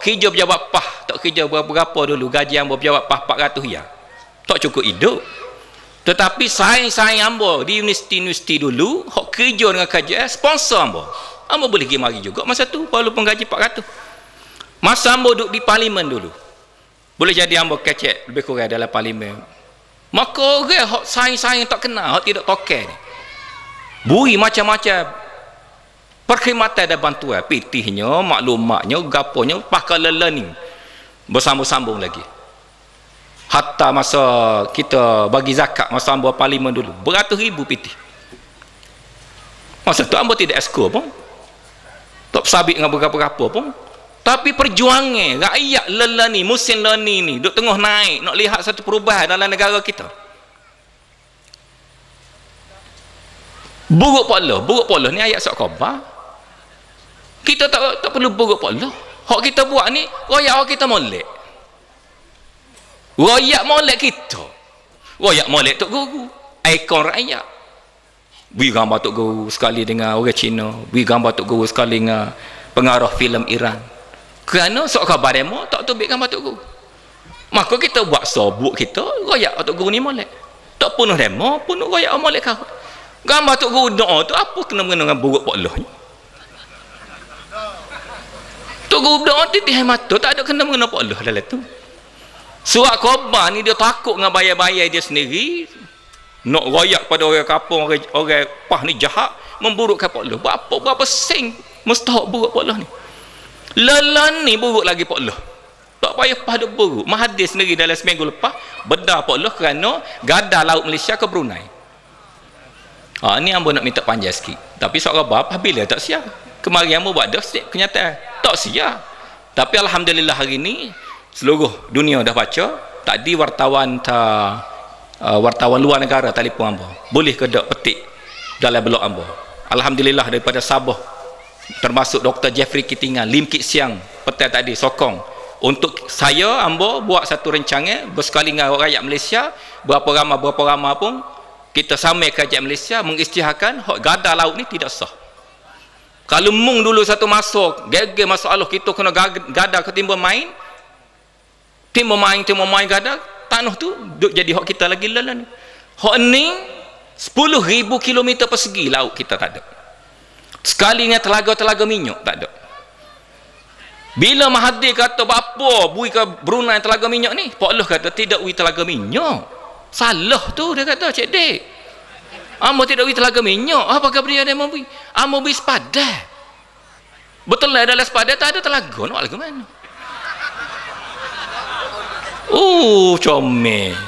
kerja pejabat pah. Tak kerja berapa dulu gaji ambo pejabat pah 400 ya. Tak cukup hidup. Tetapi saing-saing ambo di universiti-universiti dulu hok kerja dengan KJS sponsor ambo ambo boleh pergi mari juga masa tu walaupun gaji 400 masa ambo duduk di parlimen dulu boleh jadi ambo kecek lebih kurang dalam parlimen. Maka orang hok saing-saing tak kenal hok tidak token ni. Bui macam-macam perkhidmatan dan bantuan. Pitihnya maklumatnya gaponya pakal learning. Bersambung-sambung lagi. Hatta masa kita bagi zakat masa ambil parlimen dulu beratus ribu pitih. Masa tu ambil tidak esko pun. Tak sabit dengan berapa-berapa pun. Tapi perjuangan rakyat lelani musim lelani ni duk tengah naik nak lihat satu perubahan dalam negara kita. Buruk pola buruk pola ni ayat sok khabar kita tak tak perlu buruk pula hak kita buat ni royak orang kita molek. Royak molek kita. Royak molek tok guru. Ikon rakyat. Beri gambar tok guru sekali dengan orang Cina. Beri gambar tok guru sekali dengan pengarah filem Iran. Kerana sok khabar demo tak tu beri gambar tok guru. Maka kita buat sobuk kita royak tok guru ni molek. Tak penuh demo penuh royak molek kau. Gambar tok guru doa tu apa kena mengenai buruk pula guru doa titih mata tak ada kena mengena apa Allah dalam tu. Surat khabar ni dia takut dengan bayar-bayar dia sendiri. Nak royak pada orang kapung orang, orang pah ni jahat memburukkan Pak Allah. Berapa berapa sing mustahak buruk Pak Allah ni. Lelan ni buruk lagi Pak Allah. Tak payah pah dia buruk. Mahadis sendiri dalam seminggu lepas benda Pak Allah kerana gadah laut Malaysia ke Brunei. Ha, ni ambo nak minta panjang sikit. Tapi seorang bapa bila tak siap. Kemarin ambo buat dah kenyataan tak sia tapi Alhamdulillah hari ini seluruh dunia dah baca tadi wartawan ta, uh, wartawan luar negara telefon ambo boleh ke tak petik dalam blog ambo Alhamdulillah daripada Sabah termasuk Dr. Jeffrey Kitingan Lim Kit Siang petang tadi sokong. Untuk saya ambo buat satu rancangan bersekali dengan rakyat Malaysia berapa ramai berapa ramai pun kita samai ke rakyat Malaysia mengisytiharkan hak gada laut ni tidak sah kalau mung dulu satu masuk gege masalah kita kena gada ketimbang main. Timbang main timbang main gada tanah tu duk jadi hak kita lagi lalan hak ni 10,000 km persegi laut kita tak ada. Sekali dengan telaga-telaga minyak tak ada. Bila Mahathir kata apa bui ke Brunei telaga minyak ni? Pak Allah kata tidak ui telaga minyak salah tu dia kata cik dek Amo tidak beri telaga minyak. Apakah beri ada yang beri? Amo beri sepadan. Betul lah dalam sepadan tak ada telaga. Nak lagu mana? Oh, comel.